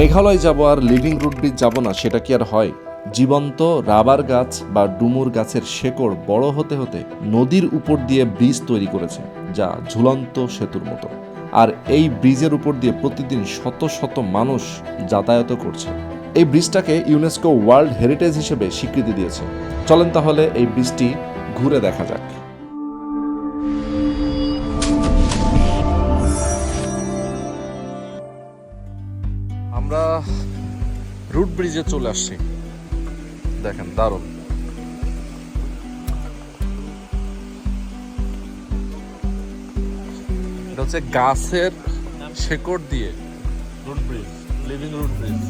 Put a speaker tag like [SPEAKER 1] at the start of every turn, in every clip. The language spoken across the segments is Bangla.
[SPEAKER 1] মেঘালয় যাব আর লিভিং রুট ব্রিজ যাব না, সেটা কি আর হয়? জীবন্ত রাবার গাছ বা ডুমুর গাছের শেকড় বড় হতে হতে নদীর উপর দিয়ে ব্রিজ তৈরি করেছে, যা ঝুলন্ত সেতুর মতো। আর এই ব্রিজের উপর দিয়ে প্রতিদিন শত শত মানুষ যাতায়াত করছে। এই ব্রিজটাকে ইউনেস্কো ওয়ার্ল্ড হেরিটেজ হিসেবে স্বীকৃতি দিয়েছে। চলেন তাহলে এই ব্রিজটি ঘুরে দেখা যাক। আমরা রুট ব্রিজে চলে আসছি। দেখেন, দারুণ। এটা হচ্ছে গাছের শেকড় দিয়ে root bridge living root bridge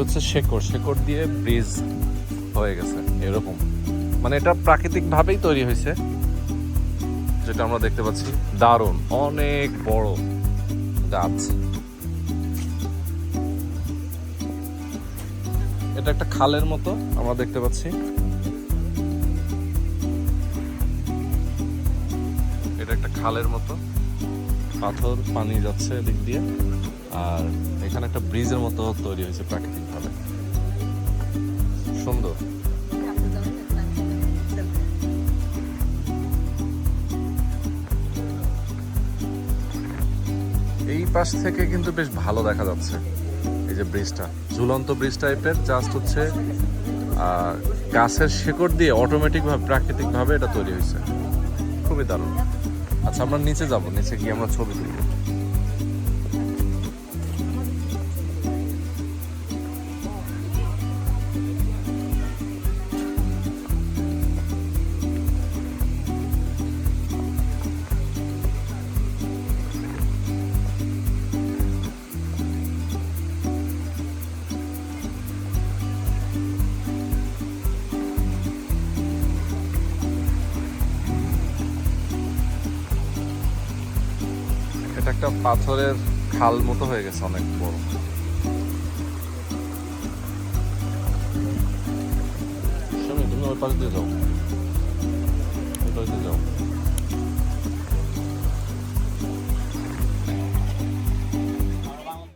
[SPEAKER 1] এটা হচ্ছে শেকড়। শেকড় দিয়ে ব্রিজ হয়ে গেছে, এরকম। মানে এটা প্রাকৃতিক ভাবেই তৈরি হয়েছে, যেটা আমরা দেখতে পাচ্ছি। দারুণ, অনেক বড় গাছ। এটা একটা খালের মতো আমরা দেখতে পাচ্ছি। এটা একটা খালের মতো। পাথর পানি যাচ্ছে এদিক দিয়ে। আর এখানে একটা ব্রিজের মতো তৈরি হয়েছে প্রাকৃতিক ভাবে সুন্দর। এই পাশ থেকে কিন্তু বেশ ভালো দেখা যাচ্ছে এই যে ব্রিজটা। ঝুলন্ত ব্রিজ টাইপের জাস্ট হচ্ছে আহ, গাছের শেকড় দিয়ে অটোমেটিক ভাবে প্রাকৃতিক ভাবে এটা তৈরি হয়েছে। খুবই দারুণ। আচ্ছা আমরা নিচে যাব নিচে গিয়ে আমরা ছবি তুলব। এটা একটা পাথরের খাল মতো হয়ে গেছে, অনেক বড়। তুমি ওই পাশ দিয়ে যাও। ওই পাশ দিয়ে যাও।